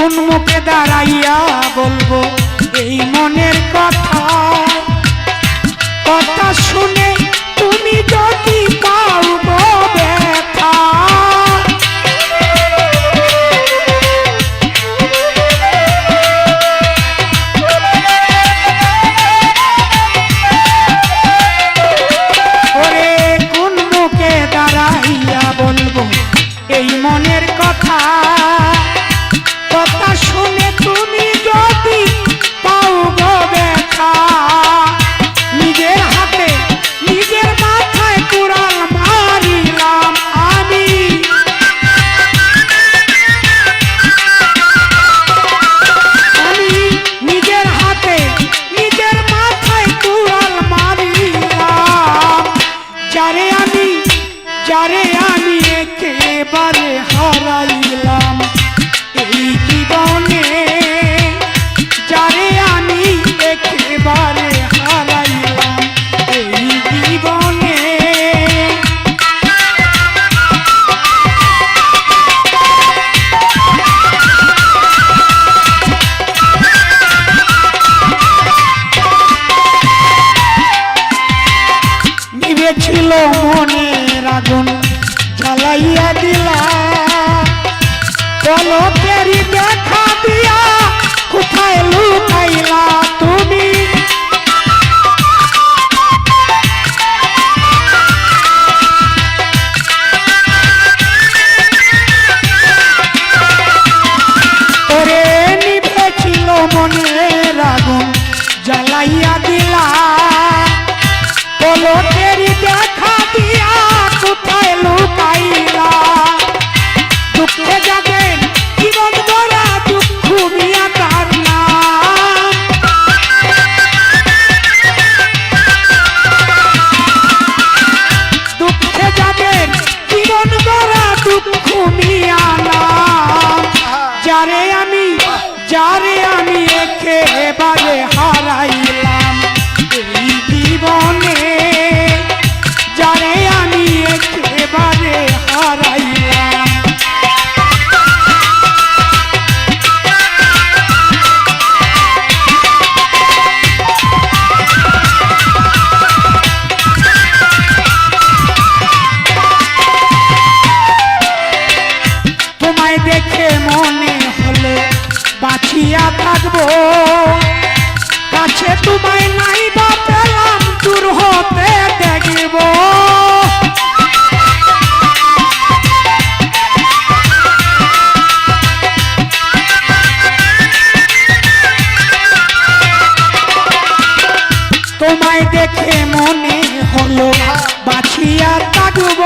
কোন মুখে দাঁড়াইয়া বলব এই মনের কথা। কথা শুনে তুমি যদি હારાઈ তোমায় দেখে